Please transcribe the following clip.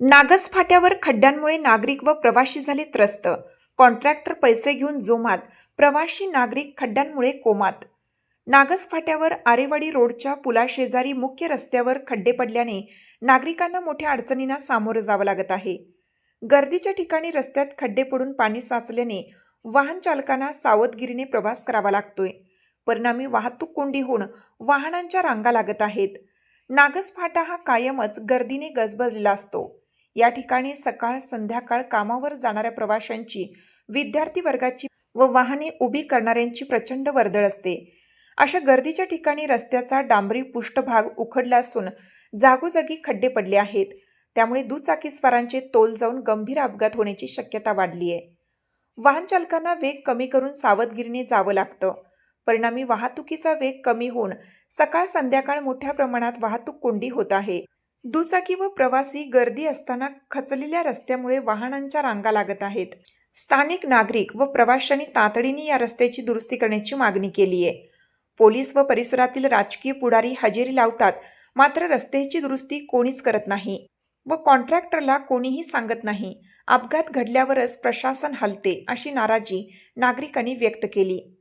नागस फाट्यावर खड्ड्यांमुळे नागरिक व प्रवाशी झाले त्रस्त. कॉन्ट्रॅक्टर पैसे घेऊन जोमात प्रवाशी नागरिक खड्ड्यांमुळे कोमात. नागस फाट्यावर आरेवाडी रोडच्या पुलाशेजारी मुख्य रस्त्यावर खड्डे पडल्याने नागरिकांना मोठ्या अडचणींना सामोरं जावं लागत आहे. गर्दीच्या ठिकाणी रस्त्यात खड्डे पडून पाणी साचल्याने वाहन चालकांना सावधगिरीने प्रवास करावा लागतोय. परिणामी वाहतूक कोंडी होऊन वाहनांच्या रांगा लागत आहेत. नागस फाटा हा कायमच गर्दीने गजबजलेला असतो. या ठिकाणी सकाळ संध्याकाळ कामावर जाणाऱ्या प्रवाशांची विद्यार्थी वर्गाची व वाहने उभी करणाऱ्यांची प्रचंड वर्दळ असते. अशा गर्दीच्या ठिकाणी रस्त्याचा डांबरी पृष्ठभाग उखडला असून जागोजागी खड्डे पडले आहेत. त्यामुळे दुचाकीस्वारांचे तोल जाऊन गंभीर अपघात होण्याची शक्यता वाढली आहे. वाहन चालकांना वेग कमी करून सावधगिरीने जावं लागतं. परिणामी वाहतुकीचा वेग कमी होऊन सकाळ संध्याकाळ मोठ्या प्रमाणात वाहतूक कोंडी होत आहे. दुचाकी व प्रवासी गर्दी असताना खचलेल्या रस्त्यामुळे वाहनांच्या रांगा लागत आहेत. स्थानिक नागरिक व प्रवाशांनी तातडीने या रस्त्याची दुरुस्ती करण्याची मागणी केली आहे. पोलीस व परिसरातील राजकीय पुढारी हजेरी लावतात मात्र रस्त्याची दुरुस्ती कोणीच करत नाही व कॉन्ट्रॅक्टरला कोणीही सांगत नाही. अपघात घडल्यावरच प्रशासन हलते अशी नाराजी नागरिकांनी व्यक्त केली.